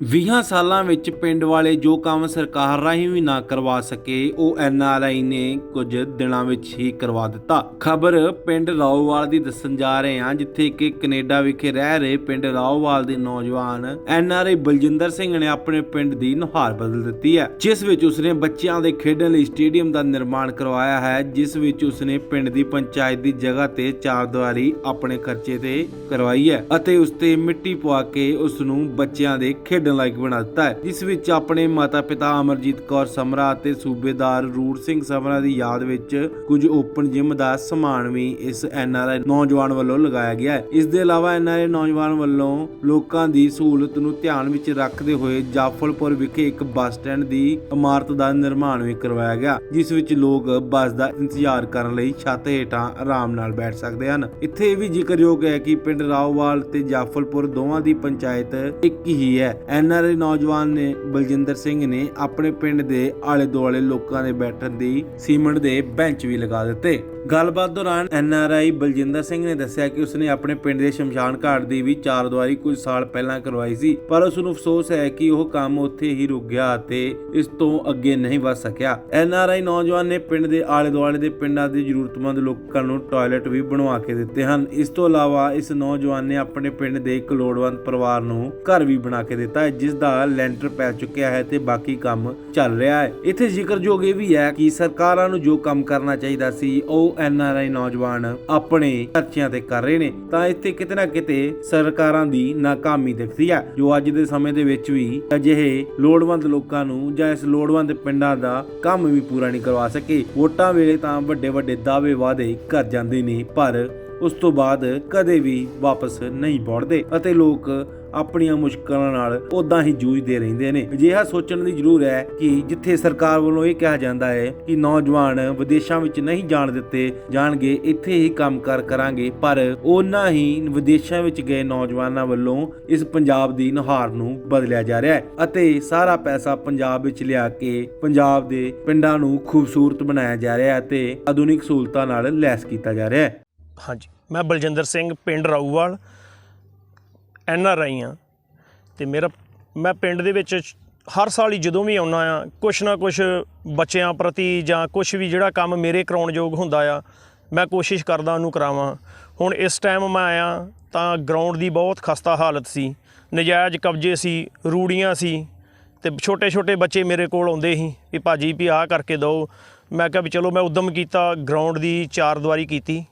20 ਸਾਲਾਂ ਵਿੱਚ ਪਿੰਡ ਵਾਲੇ ਜੋ ਕੰਮ ਸਰਕਾਰ ਰਾਹੀਂ ਵੀ ਨਾ ਕਰਵਾ ਸਕੇ, ਉਹ ਐਨਆਰਆਈ ਨੇ ਕੁਝ ਦਿਨਾਂ ਵਿੱਚ ਹੀ ਕਰਵਾ ਦਿੱਤਾ। ਖਬਰ ਪਿੰਡ ਰਾਓਵਾਲ ਦੀ ਦੱਸਣ ਜਾ ਰਹੇ ਹਾਂ, ਜਿੱਥੇ ਕਿ ਕੈਨੇਡਾ ਵਿਖੇ ਰਹਿ ਰਹੇ ਪਿੰਡ ਰਾਓਵਾਲ ਦੇ ਨੌਜਵਾਨ ਐਨਆਰਆਈ ਬਲਜਿੰਦਰ ਸਿੰਘ ਨੇ ਆਪਣੇ ਪਿੰਡ ਦੀ ਨੁਹਾਰ ਬਦਲ ਦਿੱਤੀ ਹੈ, ਜਿਸ ਵਿੱਚ ਉਸਨੇ ਬੱਚਿਆਂ ਦੇ ਖੇਡਣ ਲਈ ਸਟੇਡੀਅਮ ਦਾ ਨਿਰਮਾਣ ਕਰਵਾਇਆ ਹੈ, ਜਿਸ ਵਿੱਚ ਉਸਨੇ ਪਿੰਡ ਦੀ ਪੰਚਾਇਤ ਦੀ ਜਗ੍ਹਾ ਤੇ ਚਾਰ ਦੀਵਾਰੀ ਆਪਣੇ ਖਰਚੇ ਤੇ ਕਰਵਾਈ ਹੈ ਅਤੇ ਉਸ ਤੇ ਮਿੱਟੀ ਪਵਾ ਕੇ ਉਸ ਨੂੰ ਬੱਚਿਆਂ ਦੇ ਖੇਡ ਖੇਡਣ ਲਾਇਕ ਬਣਾ ਦਿੱਤਾ ਹੈ, ਜਿਸ ਵਿੱਚ ਆਪਣੇ ਮਾਤਾ-ਪਿਤਾ ਅਮਰਜੀਤ ਕੌਰ ਸਮਰਾ ਅਤੇ ਸੂਬੇਦਾਰ ਰੂੜ ਸਿੰਘ ਸਮਰਾ ਦੀ ਯਾਦ ਵਿੱਚ ਕੁਝ ਓਪਨ ਜਿਮ ਦਾ ਸਮਾਨ ਵੀ ਇਸ ਐਨਆਰਆਈ ਨੌਜਵਾਨ ਵੱਲੋਂ ਲਗਾਇਆ ਗਿਆ ਹੈ। ਇਸ ਦੇ ਇਲਾਵਾ ਐਨਆਰਆਈ ਨੌਜਵਾਨ ਵੱਲੋਂ ਲੋਕਾਂ ਦੀ ਸਹੂਲਤ ਨੂੰ ਧਿਆਨ ਵਿੱਚ ਰੱਖਦੇ ਹੋਏ ਜਾਫਲਪੁਰ ਵਿਖੇ ਇੱਕ ਬੱਸ ਸਟੈਂਡ ਦੀ ਇਮਾਰਤ ਦਾ ਨਿਰਮਾਣ ਵੀ ਕਰਵਾਇਆ ਗਿਆ, ਜਿਸ ਵਿੱਚ ਲੋਕ ਬੱਸ ਦਾ ਇੰਤਜ਼ਾਰ ਕਰਨ ਲਈ ਛੱਤ ਹੇਠਾਂ ਆਰਾਮ ਨਾਲ ਬੈਠ ਸਕਦੇ ਹਨ। ਇੱਥੇ ਇਹ ਵੀ ਜ਼ਿਕਰਯੋਗ ਹੈ ਕਿ ਪਿੰਡ ਰਾਓਵਾਲ ਤੇ ਜਾਫਲਪੁਰ ਦੋਵਾਂ ਦੀ ਪੰਚਾਇਤ ਇੱਕ ਹੀ ਹੈ। ਐਨਆਰਆਈ ਨੌਜਵਾਨ ਨੇ ਬਲਜਿੰਦਰ ਸਿੰਘ ਨੇ ਆਪਣੇ ਪਿੰਡ ਦੇ ਆਲੇ ਦੁਆਲੇ ਲੋਕਾਂ ਦੇ ਬੈਠਣ ਦੀ ਸੀਮੈਂਟ ਦੇ ਬੈਂਚ ਵੀ ਲਗਾ ਦਿੱਤੇ। ਗੱਲਬਾਤ ਦੌਰਾਨ ਐਨਆਰਆਈ ਬਲਜਿੰਦਰ ਸਿੰਘ ਨੇ ਦੱਸਿਆ ਕਿ ਉਸਨੇ ਆਪਣੇ ਪਿੰਡ ਦੇ ਸ਼ਮਸ਼ਾਨ ਘਾਟ ਦੀ ਵੀ ਚਾਰ ਦੀਵਾਰੀ ਕੁਝ ਸਾਲ ਪਹਿਲਾਂ ਕਰਵਾਈ ਸੀ, ਪਰ ਉਸ ਨੂੰ ਅਫਸੋਸ ਹੈ ਕਿ ਉਹ ਕੰਮ ਉੱਥੇ ਹੀ ਰੁਕ ਗਿਆ ਅਤੇ ਇਸ ਤੋਂ ਅੱਗੇ ਨਹੀਂ ਵਧ ਸਕਿਆ। ਐਨਆਰਆਈ ਨੌਜਵਾਨ ਨੇ ਪਿੰਡ ਦੇ ਆਲੇ ਦੁਆਲੇ ਦੇ ਪਿੰਡਾਂ ਦੇ ਜ਼ਰੂਰਤਮੰਦ ਲੋਕਾਂ ਨੂੰ ਟਾਇਲਟ ਵੀ ਬਣਵਾ ਕੇ ਦਿੱਤੇ ਹਨ। ਇਸ ਤੋਂ ਇਲਾਵਾ ਇਸ ਨੌਜਵਾਨ ਨੇ ਆਪਣੇ ਪਿੰਡ ਦੇ ਇੱਕ ਲੋੜਵੰਦ ਪਰਿਵਾਰ ਨੂੰ ਘਰ ਵੀ ਬਣਾ ਕੇ ਦਿੱਤਾ। ਹੈ, ਜਿਸ ਦਾ ਲੈਂਟਰ ਪੈ ਚੁੱਕਿਆ ਹੈ ਤੇ ਬਾਕੀ ਕੰਮ ਚੱਲ ਰਿਹਾ ਹੈ। ਇੱਥੇ ਜ਼ਿਕਰਯੋਗ ਇਹ ਵੀ ਹੈ ਕਿ ਸਰਕਾਰਾਂ ਨੂੰ ਜੋ ਕੰਮ ਕਰਨਾ ਚਾਹੀਦਾ ਸੀ, ਉਹ ਐਨਆਰਆਈ ਨੌਜਵਾਨ ਆਪਣੇ ਖਰਚਿਆਂ ਤੇ ਕਰ ਰਹੇ ਨੇ। ਤਾਂ ਇੱਥੇ ਕਿਤੇ ਨਾ ਕਿਤੇ ਸਰਕਾਰਾਂ ਦੀ ਨਾਕਾਮੀ ਦਿਖਦੀ ਹੈ, ਜੋ ਅੱਜ ਦੇ ਸਮੇਂ ਦੇ ਵਿੱਚ ਵੀ ਅਜਿਹੇ ਲੋੜਵੰਦ ਲੋਕਾਂ ਨੂੰ ਜਾਂ ਇਸ ਲੋੜਵੰਦ ਪਿੰਡਾਂ ਦਾ ਕੰਮ ਵੀ ਪੂਰਾ ਨਹੀਂ ਕਰਵਾ ਸਕੇ। ਵੋਟਾਂ ਵੇਲੇ ਤਾਂ ਵੱਡੇ ਵੱਡੇ ਦਾਅਵੇ ਵਾਅਦੇ ਕਰ ਜਾਂਦੇ ਨੇ, ਪਰ ਉਸ ਤੋਂ ਬਾਅਦ ਕਦੇ ਵੀ ਵਾਪਸ ਨਹੀਂ ਪੜਦੇ ਅਤੇ ਲੋਕ ਆਪਣੀਆਂ ਮੁਸ਼ਕਲਾਂ ਨਾਲ ਉਦਾਂ ਹੀ ਜੂਝਦੇ ਰਹਿੰਦੇ ਨੇ। ਅਜਿਹਾ ਸੋਚਣ ਦੀ ਜ਼ਰੂਰ ਹੈ ਕਿ ਜਿੱਥੇ ਸਰਕਾਰ ਵੱਲੋਂ ਇਹ ਕਿਹਾ ਜਾਂਦਾ ਹੈ ਕਿ ਨੌਜਵਾਨ ਵਿਦੇਸ਼ਾਂ ਵਿੱਚ ਨਹੀਂ ਜਾਣ ਦਿੱਤੇ ਜਾਣਗੇ, ਇੱਥੇ ਹੀ ਕੰਮ ਕਰ ਕਰਾਂਗੇ, ਪਰ ਉਹਨਾਂ ਹੀ ਵਿਦੇਸ਼ਾਂ ਵਿੱਚ ਗਏ ਨੌਜਵਾਨਾਂ ਵੱਲੋਂ ਇਸ ਪੰਜਾਬ ਦੀ ਨੁਹਾਰ ਨੂੰ ਬਦਲਿਆ ਜਾ ਰਿਹਾ ਹੈ ਅਤੇ ਸਾਰਾ ਪੈਸਾ ਪੰਜਾਬ ਵਿੱਚ ਲਿਆ ਕੇ ਪੰਜਾਬ ਦੇ ਪਿੰਡਾਂ ਨੂੰ ਖੂਬਸੂਰਤ ਬਣਾਇਆ ਜਾ ਰਿਹਾ ਹੈ ਤੇ ਆਧੁਨਿਕ ਸਹੂਲਤਾਂ ਨਾਲ ਲੈਸ ਕੀਤਾ ਜਾ ਰਿਹਾ ਹੈ। ਹਾਂਜੀ। ਮੈਂ ਬਲਜਿੰਦਰ ਸਿੰਘ, ਪਿੰਡ ਰਾਊਵਾਲ, ਐਨ ਆਰ ਆਈ ਆ ਤੇ ਮੇਰਾ ਮੈਂ ਪਿੰਡ ਦੇ ਵਿੱਚ ਹਰ ਸਾਲ ਹੀ ਜਦੋਂ ਵੀ ਆਉਣਾ ਆ, ਕੁਛ ਨਾ ਕੁਛ ਬੱਚਿਆਂ ਪ੍ਰਤੀ ਜਾਂ ਕੁਛ ਵੀ ਜਿਹੜਾ ਕੰਮ ਮੇਰੇ ਕਰਾਉਣ ਯੋਗ ਹੁੰਦਾ ਆ, ਮੈਂ ਕੋਸ਼ਿਸ਼ ਕਰਦਾ ਉਹਨੂੰ ਕਰਾਵਾਂ। ਹੁਣ ਇਸ ਟਾਈਮ ਮੈਂ ਆਇਆ ਤਾਂ ਗਰਾਊਂਡ ਦੀ ਬਹੁਤ ਖਸਤਾ ਹਾਲਤ ਸੀ। ਨਜਾਇਜ਼ ਕਬਜ਼ੇ ਸੀ, ਰੂੜੀਆਂ ਸੀ ਤੇ ਛੋਟੇ ਛੋਟੇ ਬੱਚੇ ਮੇਰੇ ਕੋਲ ਆਉਂਦੇ ਸੀ ਵੀ ਭਾਜੀ ਵੀ ਆਹ ਕਰਕੇ ਦਿਓ। ਮੈਂ ਕਿਹਾ ਵੀ ਚਲੋ ਮੈਂ ਉਦਮ ਕੀਤਾ, ਗਰਾਊਂਡ ਦੀ ਚਾਰ ਦੀਵਾਰੀ ਕੀਤੀ।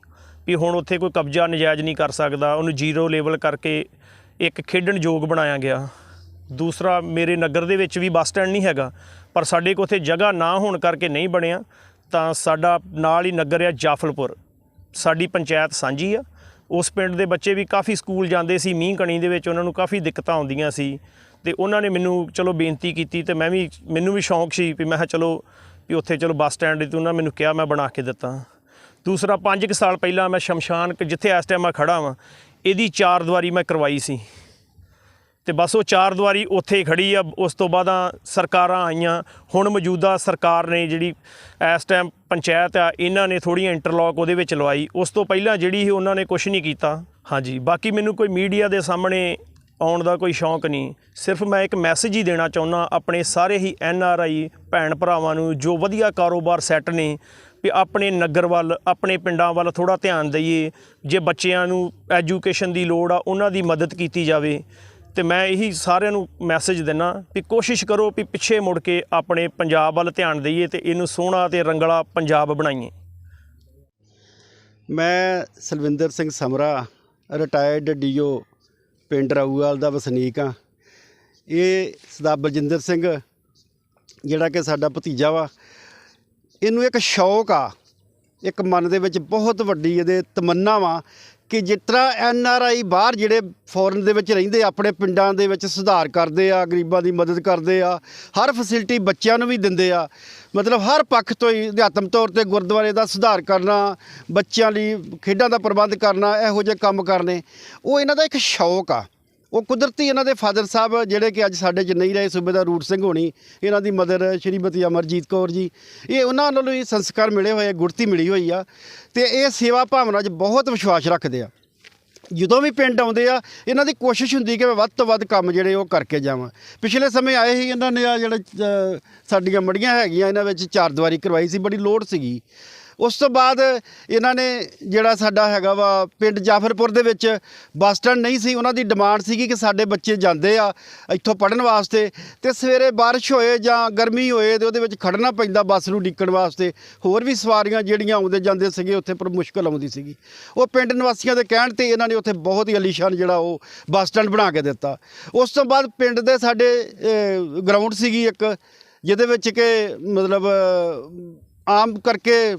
ਵੀ ਹੁਣ ਉੱਥੇ ਕੋਈ ਕਬਜ਼ਾ ਨਜਾਇਜ਼ ਨਹੀਂ ਕਰ ਸਕਦਾ, ਉਹਨੂੰ ਜ਼ੀਰੋ ਲੈਵਲ ਕਰਕੇ ਇੱਕ ਖੇਡਣ ਯੋਗ ਬਣਾਇਆ ਗਿਆ। ਦੂਸਰਾ, ਮੇਰੇ ਨਗਰ ਦੇ ਵਿੱਚ ਵੀ ਬੱਸ ਸਟੈਂਡ ਨਹੀਂ ਹੈਗਾ, ਪਰ ਸਾਡੇ ਕੋਲ ਉੱਥੇ ਜਗ੍ਹਾ ਨਾ ਹੋਣ ਕਰਕੇ ਨਹੀਂ ਬਣਿਆ, ਤਾਂ ਸਾਡਾ ਨਾਲ ਹੀ ਨਗਰ ਆ ਜਾਫਲਪੁਰ। ਸਾਡੀ ਪੰਚਾਇਤ ਸਾਂਝੀ ਆ। ਉਸ ਪਿੰਡ ਦੇ ਬੱਚੇ ਵੀ ਕਾਫੀ ਸਕੂਲ ਜਾਂਦੇ ਸੀ, ਮੀਂਹ ਕਣੀ ਦੇ ਵਿੱਚ ਉਹਨਾਂ ਨੂੰ ਕਾਫੀ ਦਿੱਕਤਾਂ ਆਉਂਦੀਆਂ ਸੀ, ਤੇ ਉਹਨਾਂ ਨੇ ਮੈਨੂੰ ਚਲੋ ਬੇਨਤੀ ਕੀਤੀ ਤੇ ਮੈਂ ਵੀ, ਮੈਨੂੰ ਵੀ ਸ਼ੌਂਕ ਸੀ ਵੀ ਮੈਂ ਕਿਹਾ ਚਲੋ ਵੀ ਉੱਥੇ ਚਲੋ ਬੱਸ ਸਟੈਂਡ ਤੇ ਉਹਨਾਂ ਮੈਨੂੰ ਕਿਹਾ ਮੈਂ ਬਣਾ ਕੇ ਦਿੱਤਾ। ਦੂਸਰਾ 5 ਕੁ ਸਾਲ ਪਹਿਲਾਂ ਮੈਂ ਸ਼ਮਸ਼ਾਨ ਜਿੱਥੇ ਇਸ ਟਾਈਮ ਮੈਂ ਖੜਾ ਵਾਂ, ਇਹਦੀ ਚਾਰ ਦੀਵਾਰੀ ਮੈਂ ਕਰਵਾਈ ਸੀ। ਤੇ ਬਸ ਉਹ ਚਾਰ ਦੀਵਾਰੀ ਉੱਥੇ ਹੀ ਖੜੀ ਆ, ਉਸ ਤੋਂ ਬਾਅਦ ਸਰਕਾਰਾਂ ਆਈਆਂ। ਹੁਣ ਮੌਜੂਦਾ ਸਰਕਾਰ ਨੇ ਜਿਹੜੀ ਇਸ ਟਾਈਮ ਪੰਚਾਇਤ ਆ, ਇਹਨਾਂ ਨੇ ਥੋੜੀਆਂ ਇੰਟਰਲੌਕ ਉਹਦੇ ਵਿੱਚ ਲਵਾਈ। ਉਸ ਤੋਂ ਪਹਿਲਾਂ ਜਿਹੜੀ ਸੀ, ਉਹਨਾਂ ਨੇ ਕੁਝ ਨਹੀਂ ਕੀਤਾ। ਹਾਂਜੀ, ਬਾਕੀ ਮੈਨੂੰ ਕੋਈ ਮੀਡੀਆ ਦੇ ਸਾਹਮਣੇ ਆਉਣ ਦਾ ਕੋਈ ਸ਼ੌਂਕ ਨਹੀਂ। ਸਿਰਫ ਮੈਂ ਇੱਕ ਮੈਸੇਜ ਹੀ ਦੇਣਾ ਚਾਹੁੰਦਾ ਆਪਣੇ ਸਾਰੇ ਹੀ ਐਨ ਆਰ ਆਈ ਭੈਣ ਭਰਾਵਾਂ ਨੂੰ, ਜੋ ਵਧੀਆ ਕਾਰੋਬਾਰ ਸੈੱਟ ਨੇ ਵੀ ਆਪਣੇ ਨਗਰ ਵੱਲ, ਆਪਣੇ ਪਿੰਡਾਂ ਵੱਲ ਥੋੜਾ ਧਿਆਨ ਦਈਏ। ਜੇ ਬੱਚਿਆਂ ਨੂੰ ਐਜੂਕੇਸ਼ਨ ਦੀ ਲੋੜ ਆ, ਉਹਨਾਂ ਦੀ ਮਦਦ ਕੀਤੀ ਜਾਵੇ। ਤੇ ਮੈਂ ਇਹੀ ਸਾਰਿਆਂ ਨੂੰ ਮੈਸੇਜ ਦਿੰਨਾ ਵੀ ਕੋਸ਼ਿਸ਼ ਕਰੋ ਵੀ ਪਿੱਛੇ ਮੁੜ ਕੇ ਆਪਣੇ ਪੰਜਾਬ ਵੱਲ ਧਿਆਨ ਦਈਏ ਤੇ ਇਹਨੂੰ ਸੋਹਣਾ ਤੇ ਰੰਗਲਾ ਪੰਜਾਬ ਬਣਾਈਏ। ਮੈਂ ਸਲਵਿੰਦਰ ਸਿੰਘ ਸਮਰਾ ਰਿਟਾਇਰਡ ਡੀਓ ਪਿੰਡ ਰਾਊਵਾਲ ਦਾ ਵਸਨੀਕ ਆ ਇਹ ਸਰਦਾਰ ਬਲਜਿੰਦਰ ਸਿੰਘ, ਜਿਹੜਾ ਕਿ ਸਾਡਾ ਭਤੀਜਾ ਵਾ। ਇਹਨੂੰ ਇੱਕ ਸ਼ੌਕ ਆ, ਇੱਕ ਮਨ ਦੇ ਵਿੱਚ ਬਹੁਤ ਵੱਡੀ ਇਹਦੇ ਤਮੰਨਾ ਵਾ ਕਿ ਜਿਸ ਤਰ੍ਹਾਂ ਐਨ ਆਰ ਆਈ ਬਾਹਰ ਜਿਹੜੇ ਫੋਰਨ ਦੇ ਵਿੱਚ ਰਹਿੰਦੇ ਆਪਣੇ ਪਿੰਡਾਂ ਦੇ ਵਿੱਚ ਸੁਧਾਰ ਕਰਦੇ ਆ, ਗਰੀਬਾਂ ਦੀ ਮਦਦ ਕਰਦੇ ਆ, ਹਰ ਫੈਸਿਲਿਟੀ ਬੱਚਿਆਂ ਨੂੰ ਵੀ ਦਿੰਦੇ ਆ। ਮਤਲਬ ਹਰ ਪੱਖ ਤੋਂ ਹੀ ਅਧਿਆਤਮ ਤੌਰ ਤੇ ਗੁਰਦੁਆਰੇ ਦਾ ਸੁਧਾਰ ਕਰਨਾ, ਬੱਚਿਆਂ ਲਈ ਖੇਡਾਂ ਦਾ ਪ੍ਰਬੰਧ ਕਰਨਾ, ਇਹੋ ਜਿਹੇ ਕੰਮ ਕਰਨੇ, ਉਹ ਇਹਨਾਂ ਦਾ ਇੱਕ ਸ਼ੌਕ ਆ। ਉਹ ਕੁਦਰਤੀ ਇਹਨਾਂ ਦੇ ਫਾਦਰ ਸਾਹਿਬ ਜਿਹੜੇ ਕਿ ਅੱਜ ਸਾਡੇ 'ਚ ਨਹੀਂ ਰਹੇ ਸੂਬੇਦਾਰ ਰੂਟ ਸਿੰਘ ਹੋਣੀ, ਇਹਨਾਂ ਦੀ ਮਦਰ ਸ਼੍ਰੀਮਤੀ ਅਮਰਜੀਤ ਕੌਰ ਜੀ, ਇਹ ਉਹਨਾਂ ਵੱਲੋਂ ਹੀ ਸੰਸਕਾਰ ਮਿਲੇ ਹੋਏ ਗੁੜਤੀ ਮਿਲੀ ਹੋਈ ਆ ਤੇ ਇਹ ਸੇਵਾ ਭਾਵਨਾ 'ਚ ਬਹੁਤ ਵਿਸ਼ਵਾਸ ਰੱਖਦੇ ਆ। ਜਦੋਂ ਵੀ ਪਿੰਡ ਆਉਂਦੇ ਆ, ਇਹਨਾਂ ਦੀ ਕੋਸ਼ਿਸ਼ ਹੁੰਦੀ ਕਿ ਮੈਂ ਵੱਧ ਤੋਂ ਵੱਧ ਕੰਮ ਜਿਹੜੇ ਉਹ ਕਰਕੇ ਜਾਵਾਂ। ਪਿਛਲੇ ਸਮੇਂ ਆਏ ਸੀ ਇਹਨਾਂ ਨੇ ਆ ਜਿਹੜੇ ਸਾਡੀਆਂ ਮੜੀਆਂ ਹੈਗੀਆਂ, ਇਹਨਾਂ ਵਿੱਚ ਚਾਰ ਦੀਵਾਰੀ ਕਰਵਾਈ ਸੀ, ਬੜੀ ਲੋੜ ਸੀਗੀ। ਉਸ ਤੋਂ ਬਾਅਦ ਇਹਨਾਂ ਨੇ ਜਿਹੜਾ ਸਾਡਾ ਹੈਗਾ ਵਾ ਪਿੰਡ ਜਾਫਰਪੁਰ ਦੇ ਵਿੱਚ ਬੱਸ ਸਟੈਂਡ ਨਹੀਂ ਸੀ, ਉਹਨਾਂ ਦੀ ਡਿਮਾਂਡ ਸੀਗੀ ਕਿ ਸਾਡੇ ਬੱਚੇ ਜਾਂਦੇ ਆ ਇੱਥੋਂ ਪੜਨ ਵਾਸਤੇ ਤੇ ਸਵੇਰੇ ਬਾਰਿਸ਼ ਹੋਏ ਜਾਂ ਗਰਮੀ ਹੋਏ ਤੇ ਉਹਦੇ ਵਿੱਚ ਖੜਨਾ ਪੈਂਦਾ ਬੱਸ ਨੂੰ ਡਿੱਕਣ ਵਾਸਤੇ, ਹੋਰ ਵੀ ਸਵਾਰੀਆਂ ਜਿਹੜੀਆਂ ਆਉਂਦੇ ਜਾਂਦੇ ਸੀਗੇ ਉੱਥੇ ਪਰ ਮੁਸ਼ਕਲ ਆਉਂਦੀ ਸੀਗੀ। ਉਹ ਪਿੰਡ ਨਿਵਾਸੀਆਂ ਦੇ ਕਹਿਣ ਤੇ ਇਹਨਾਂ ਨੇ ਉੱਥੇ ਬਹੁਤ ਹੀ ਅਲੀਸ਼ਾਨ ਜਿਹੜਾ ਉਹ ਬੱਸ ਸਟੈਂਡ ਬਣਾ ਕੇ ਦਿੱਤਾ। ਉਸ ਤੋਂ ਬਾਅਦ ਪਿੰਡ ਦੇ ਸਾਡੇ ਗਰਾਊਂਡ ਸੀਗੀ ਇੱਕ, ਜਿਹਦੇ ਵਿੱਚ ਕਿ ਮਤਲਬ ਆਮ ਕਰਕੇ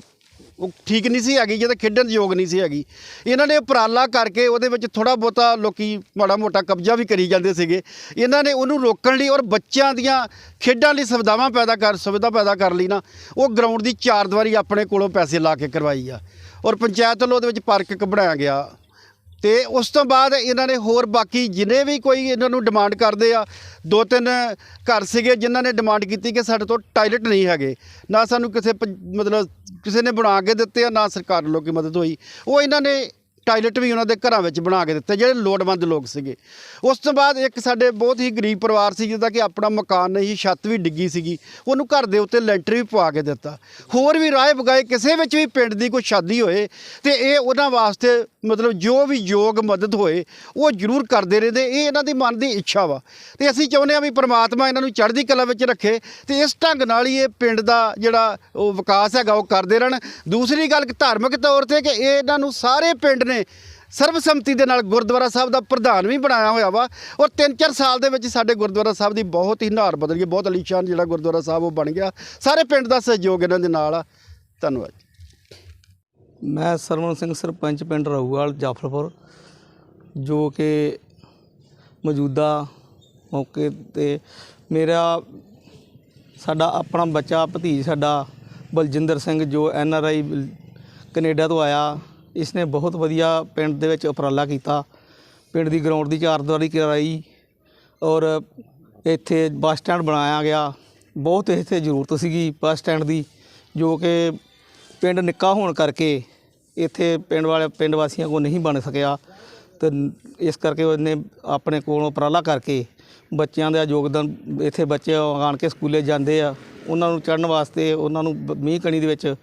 ਉਹ ਠੀਕ ਨਹੀਂ ਸੀ ਹੈਗੀ ਜਿਹਦੇ ਖੇਡਣ ਯੋਗ ਨਹੀਂ ਸੀ ਹੈਗੀ। ਇਹਨਾਂ ਨੇ ਉਪਰਾਲਾ ਕਰਕੇ ਉਹਦੇ ਵਿੱਚ ਥੋੜਾ ਬਹੁਤਾ ਲੋਕੀ ਮਾੜਾ ਮੋਟਾ ਕਬਜ਼ਾ ਵੀ ਕਰੀ ਜਾਂਦੇ ਸੀਗੇ। ਇਹਨਾਂ ਨੇ ਉਹਨੂੰ ਰੋਕਣ ਲਈ ਔਰ ਬੱਚਿਆਂ ਦੀਆਂ ਖੇਡਾਂ ਲਈ ਸੁਵਿਧਾਵਾਂ ਪੈਦਾ ਕਰ, ਸੁਵਿਧਾ ਪੈਦਾ ਕਰ ਲਈ ਨਾ, ਉਹ ਗਰਾਊਂਡ ਦੀ ਚਾਰ ਦੀਵਾਰੀ ਆਪਣੇ ਕੋਲੋਂ ਪੈਸੇ ਲਾ ਕੇ ਕਰਵਾਈ ਆ। ਔਰ ਪੰਚਾਇਤ ਵੱਲੋਂ ਉਹਦੇ ਵਿੱਚ ਪਾਰਕ ਇੱਕ ਬਣਾਇਆ ਗਿਆ। ਤੇ ਉਸ ਤੋਂ ਬਾਅਦ ਇਹਨਾਂ ਨੇ ਹੋਰ ਬਾਕੀ ਜਿਨੇ ਵੀ ਕੋਈ ਇਹਨਾਂ ਨੂੰ ਡਿਮਾਂਡ ਕਰਦੇ ਆ, ਦੋ ਤਿੰਨ ਘਰ ਸੀਗੇ ਜਿਨ੍ਹਾਂ ਨੇ ਡਿਮਾਂਡ ਕੀਤੀ ਕਿ ਸਾਡੇ ਤੋਂ ਟਾਇਲਟ ਨਹੀਂ ਹੈਗੇ। ਨਾ ਸਾਨੂੰ ਕਿਸੇ ਪ ਮਤਲਬ ਕਿਸੇ ਨੇ ਬਣਾ ਕੇ ਦਿੱਤੇ ਆ, ਨਾ ਸਰਕਾਰ ਵੱਲੋਂ ਕੋਈ ਮਦਦ ਹੋਈ। ਉਹ ਇਹਨਾਂ ਨੇ ਟਾਇਲਟ ਵੀ ਉਹਨਾਂ ਦੇ ਘਰਾਂ ਵਿੱਚ ਬਣਾ ਕੇ ਦਿੱਤੇ, ਜਿਹੜੇ ਲੋੜਵੰਦ ਲੋਕ ਸੀਗੇ। ਉਸ ਤੋਂ ਬਾਅਦ ਇੱਕ ਸਾਡੇ ਬਹੁਤ ਹੀ ਗਰੀਬ ਪਰਿਵਾਰ ਸੀ, ਜਿਹਦਾ ਕਿ ਆਪਣਾ ਮਕਾਨ ਨਹੀਂ, ਛੱਤ ਵੀ ਡਿੱਗੀ ਸੀਗੀ। ਉਹਨੂੰ ਘਰ ਦੇ ਉੱਤੇ ਲੈਂਟਰ ਵੀ ਪਵਾ ਕੇ ਦਿੱਤਾ। ਹੋਰ ਵੀ ਰਾਏ ਬਗਾਏ ਕਿਸੇ ਵਿੱਚ ਵੀ ਪਿੰਡ ਦੀ ਕੋਈ ਸ਼ਾਦੀ ਹੋਏ ਤੇ ਇਹ ਉਹਨਾਂ ਵਾਸਤੇ ਮਤਲਬ ਜੋ ਵੀ ਯੋਗ ਮਦਦ ਹੋਏ, ਉਹ ਜ਼ਰੂਰ ਕਰਦੇ ਰਹਿੰਦੇ ਇਹ ਇਹਨਾਂ ਦੀ ਮਨ ਦੀ ਇੱਛਾ ਵਾ। ਤੇ ਅਸੀਂ ਚਾਹੁੰਦੇ ਹਾਂ ਵੀ ਪ੍ਰਮਾਤਮਾ ਇਹਨਾਂ ਨੂੰ ਚੜ੍ਹਦੀ ਕਲਾ ਵਿੱਚ ਰੱਖੇ ਤੇ ਇਸ ਢੰਗ ਨਾਲ ਹੀ ਇਹ ਪਿੰਡ ਦਾ ਜਿਹੜਾ ਉਹ ਵਿਕਾਸ ਹੈਗਾ, ਉਹ ਕਰਦੇ ਰਹਿਣ। ਦੂਸਰੀ ਗੱਲ ਧਾਰਮਿਕ ਤੌਰ ਤੇ ਕਿ ਇਹ ਇਹਨਾਂ ਨੂੰ ਸਾਰੇ ਪਿੰਡ ਨੇ ਸਰਬਸੰਮਤੀ ਦੇ ਨਾਲ ਗੁਰਦੁਆਰਾ ਸਾਹਿਬ ਦਾ ਪ੍ਰਧਾਨ ਵੀ ਬਣਾਇਆ ਹੋਇਆ ਵਾ ਔਰ 3-4 ਸਾਲ ਦੇ ਵਿੱਚ ਸਾਡੇ ਗੁਰਦੁਆਰਾ ਸਾਹਿਬ ਦੀ ਬਹੁਤ ਹੀ ਨਾਰ ਬਦਲ ਗਈ, ਬਹੁਤ ਅਲੀਸ਼ਾਨ ਜਿਹੜਾ ਗੁਰਦੁਆਰਾ ਸਾਹਿਬ ਉਹ ਬਣ ਗਿਆ। ਸਾਰੇ ਪਿੰਡ ਦਾ ਸਹਿਯੋਗ ਇਹਨਾਂ ਦੇ ਨਾਲ ਆ। ਧੰਨਵਾਦ ਮੈਂ ਸਰਵਨ ਸਿੰਘ ਸਰਪੰਚ ਪਿੰਡ ਰਹੂਵਾਲ ਜਾਫਰਪੁਰ ਜੋ ਕਿ ਮੌਜੂਦਾ ਮੌਕੇ ਤੇ ਮੇਰਾ, ਸਾਡਾ ਆਪਣਾ ਬੱਚਾ ਭਤੀਜ ਸਾਡਾ ਬਲਜਿੰਦਰ ਸਿੰਘ ਜੋ ਐਨ ਆਰ ਆਈ ਕੈਨੇਡਾ ਤੋਂ ਆਇਆ। ਇਸ ਨੇ ਬਹੁਤ ਵਧੀਆ ਪਿੰਡ ਦੇ ਵਿੱਚ ਉਪਰਾਲਾ ਕੀਤਾ। ਪਿੰਡ ਦੀ ਗਰਾਊਂਡ ਦੀ ਚਾਰਦੀਵਾਰੀ ਕਰਾਈ ਔਰ ਇੱਥੇ ਬੱਸ ਸਟੈਂਡ ਬਣਾਇਆ ਗਿਆ। ਬਹੁਤ ਇੱਥੇ ਜ਼ਰੂਰਤ ਸੀਗੀ ਬੱਸ ਸਟੈਂਡ ਦੀ, ਜੋ ਕਿ ਪਿੰਡ ਨਿੱਕਾ ਹੋਣ ਕਰਕੇ ਇੱਥੇ ਪਿੰਡ ਵਾਲੇ, ਪਿੰਡ ਵਾਸੀਆਂ ਕੋਲ ਨਹੀਂ ਬਣ ਸਕਿਆ। ਤੇ ਇਸ ਕਰਕੇ ਉਹਨੇ ਆਪਣੇ ਕੋਲੋਂ ਉਪਰਾਲਾ ਕਰਕੇ ਬੱਚਿਆਂ ਦਾ ਯੋਗਦਾਨ ਇੱਥੇ ਬੱਚੇ ਆਣ ਕੇ ਸਕੂਲੇ ਜਾਂਦੇ ਆ। ਉਹਨਾਂ ਨੂੰ ਚੜ੍ਹਨ ਵਾਸਤੇ, ਉਹਨਾਂ ਨੂੰ ਬ- ਮੀਂਹ ਕਣੀ ਦੇ ਵਿੱਚ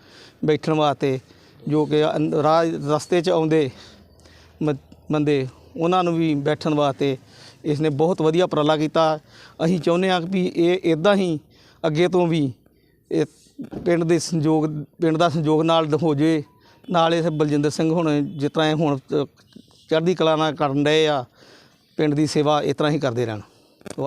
ਬੈਠਣ ਵਾਸਤੇ ਜੋ ਕਿ ਅੰ- ਰਾਹ ਰਸਤੇ 'ਚ ਆਉਂਦੇ ਮ- ਬੰਦੇ, ਉਹਨਾਂ ਨੂੰ ਵੀ ਬੈਠਣ ਵਾਸਤੇ ਇਸ ਨੇ ਬਹੁਤ ਵਧੀਆ ਉਪਰਾਲਾ ਕੀਤਾ। ਅਸੀਂ ਚਾਹੁੰਦੇ ਹਾਂ ਵੀ ਇਹ ਇਦਾਂ ਹੀ ਅੱਗੇ ਤੋਂ ਵੀ ਇਹ ਪਿੰਡ ਦੇ ਸੰਯੋਗ ਪਿੰਡ ਦਾ ਸੰਯੋਗ ਨਾਲ ਹੋ ਜੇ। ਨਾਲ ਇਹ ਬਲਜਿੰਦਰ ਸਿੰਘ ਹੁਣ ਜਿਸ ਤਰ੍ਹਾਂ ਇਹ ਹੁਣ ਚੜ੍ਹਦੀ ਕਲਾ ਨਾਲ ਕਰਨ ਰਹੇ ਆ। ਪਿੰਡ ਦੀ ਸੇਵਾ ਇਸ ਤਰ੍ਹਾਂ ਹੀ ਕਰਦੇ ਰਹਿਣ।